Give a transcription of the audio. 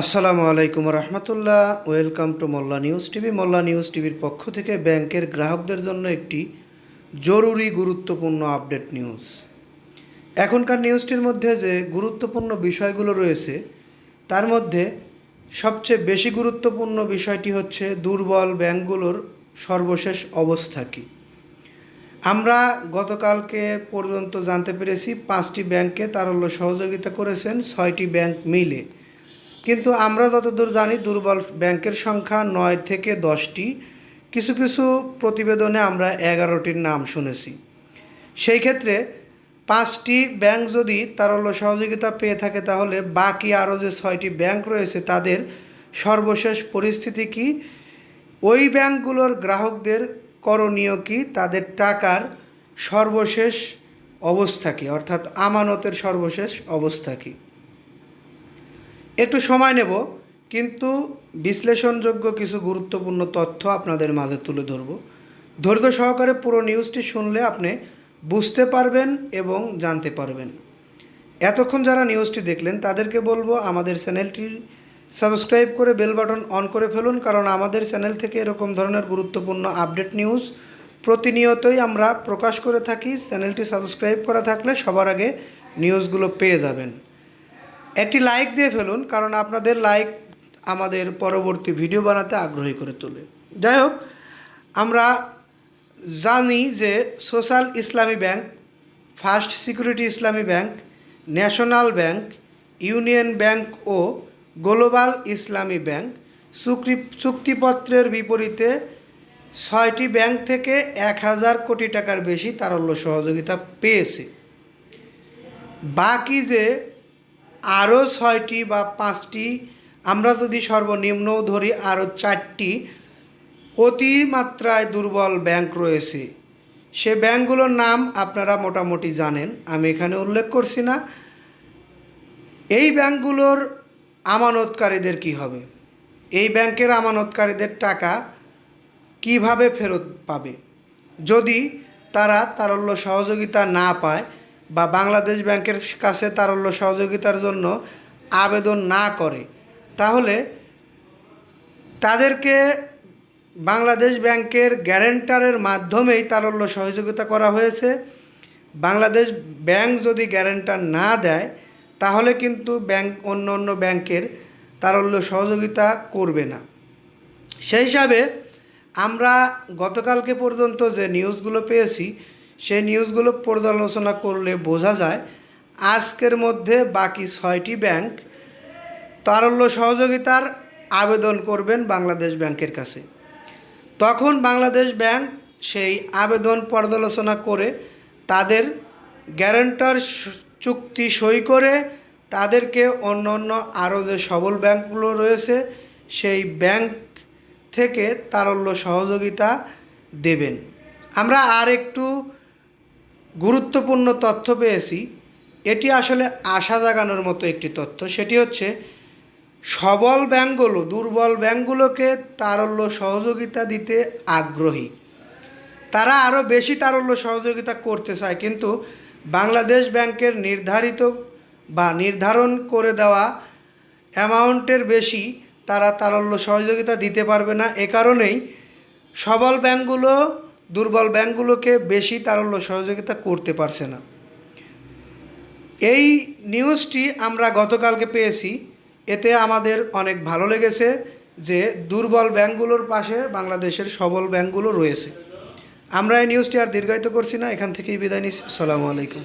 আসসালামু আলাইকুম রহমতুল্লাহ। Welcome to Molla news TV. Molla news টিভির পক্ষ থেকে ব্যাংকের গ্রাহকদের জন্য একটি জরুরি গুরুত্বপূর্ণ আপডেট নিউজ। এখনকার নিউজটির মধ্যে যে গুরুত্বপূর্ণ বিষয়গুলো রয়েছে, তার মধ্যে সবচেয়ে বেশি গুরুত্বপূর্ণ বিষয়টি হচ্ছে দুর্বল ব্যাংকগুলোর সর্বশেষ অবস্থা কী। আমরা গতকালকে পর্যন্ত জানতে পেরেছি পাঁচটি ব্যাংকে তারল্য সহযোগিতা করেছেন, ছয়টি ব্যাংক মিলে। কিন্তু আমরা যতদূর জানি দুর্বল ব্যাংকের সংখ্যা নয় থেকে দশটি। কিছু কিছু প্রতিবেদনে আমরা এগারোটির নাম শুনেছি। সেই ক্ষেত্রে পাঁচটি ব্যাংক যদি তারল্য সহযোগিতা পেয়ে থাকে তাহলে বাকি আরও যে ছয়টি ব্যাংক রয়েছে তাদের সর্বশেষ পরিস্থিতি কি? ওই ব্যাংকগুলোর গ্রাহকদের করণীয় কি? তাদের টাকার সর্বশেষ অবস্থা কী? অর্থাৎ আমানতের সর্বশেষ অবস্থা কী? একটু সময় নেব, কিন্তু বিশ্লেষণযোগ্য কিছু গুরুত্বপূর্ণ তথ্য আপনাদের মাঝে তুলে ধরব। ধৈর্য সহকারে পুরো নিউজটি শুনলে আপনি বুঝতে পারবেন এবং জানতে পারবেন। এতক্ষণ যারা নিউজটি দেখলেন, তাদেরকে বলব আমাদের চ্যানেলটি সাবস্ক্রাইব করে বেল বাটন অন করে ফেলুন, কারণ আমাদের চ্যানেল থেকে এরকম ধরনের গুরুত্বপূর্ণ আপডেট নিউজ প্রতিনিয়তই আমরা প্রকাশ করে থাকি। চ্যানেলটি সাবস্ক্রাইব করা থাকলে সবার আগে নিউজগুলো পেয়ে যাবেন। একটি লাইক দিয়ে ফেলুন, কারণ আপনাদের লাইক আমাদের পরবর্তী ভিডিও বানাতে আগ্রহী করে তোলে। যাই হোক আমরা জানি যে social Islami bank, first security Islami bank, national bank, union bank ও গ্লোবাল ইসলামী ব্যাংক চুক্তি, চুক্তিপত্রের বিপরীতে ছয়টি ব্যাংক থেকে এক হাজার কোটি টাকার বেশি তারল্য সহযোগিতা পেয়েছে। বাকি যে আরও ছয়টি বা পাঁচটি, আমরা যদি সর্বনিম্ন ধরি আরও চারটি, অতিমাত্রায় দুর্বল ব্যাংক রয়েছে। সে ব্যাংকগুলোর নাম আপনারা মোটামুটি জানেন, আমি এখানে উল্লেখ করছি না। এই ব্যাংকগুলোর আমানতকারীদের কি হবে? এই ব্যাংকের আমানতকারীদের টাকা কীভাবে ফেরত পাবে? যদি তারা তারল্য সহযোগিতা না পায় বা বাংলাদেশ ব্যাংকের কাছে তারল্য সহযোগিতার জন্য আবেদন না করে, তাহলে তাদেরকে বাংলাদেশ ব্যাংকের গ্যারেন্টারের মাধ্যমেই তারল্য সহযোগিতা করা হয়েছে। বাংলাদেশ ব্যাংক যদি গ্যারেন্টার না দেয়, তাহলে কিন্তু ব্যাংক, অন্য অন্য ব্যাংকের তারল্য সহযোগিতা করবে না। সেই হিসাবে আমরা গতকালকে পর্যন্ত যে নিউজগুলো পেয়েছি সেই নিউজগুলো পর্যালোচনা করলে বোঝা যায় আজকের মধ্যে বাকি ছয়টি ব্যাংক তারল্য সহযোগিতার আবেদন করবেন বাংলাদেশ ব্যাংকের কাছে। তখন বাংলাদেশ ব্যাংক সেই আবেদন পর্যালোচনা করে তাদের গ্যারেন্টার চুক্তি সই করে তাদেরকে অন্য অন্য আরও যে সবল ব্যাংকগুলো রয়েছে সেই ব্যাংক থেকে তারল্য সহযোগিতা দেবেন। আমরা আর একটু গুরুত্বপূর্ণ তথ্য পেয়েছি। এটি আসলে আশা জাগানোর মতো একটি তথ্য। সেটি হচ্ছে, সবল ব্যাংকগুলো, দুর্বল ব্যাংকগুলোকে তারল্য সহযোগিতা দিতে আগ্রহী। তারা আরও বেশি তারল্য সহযোগিতা করতে চায়, কিন্তু বাংলাদেশ ব্যাংকের নির্ধারিত বা নির্ধারণ করে দেওয়া অ্যামাউন্টের বেশি তারা তারল্য সহযোগিতা দিতে পারবে না। এ কারণেই সবল ব্যাংকগুলো দুর্বল ব্যাংকগুলোকে বেশি তারল্য সহযোগিতা করতে পারছে না। এই নিউজটি আমরা গতকালকে পেয়েছি। এতে আমাদের অনেক ভালো লেগেছে যে দুর্বল ব্যাংকগুলোর পাশে বাংলাদেশের সবল ব্যাংকগুলো রয়েছে। আমরা এই নিউজটি আর দীর্ঘায়িত করছি না, এখান থেকেই বিদায় নিচ্ছি। আসসালামু আলাইকুম।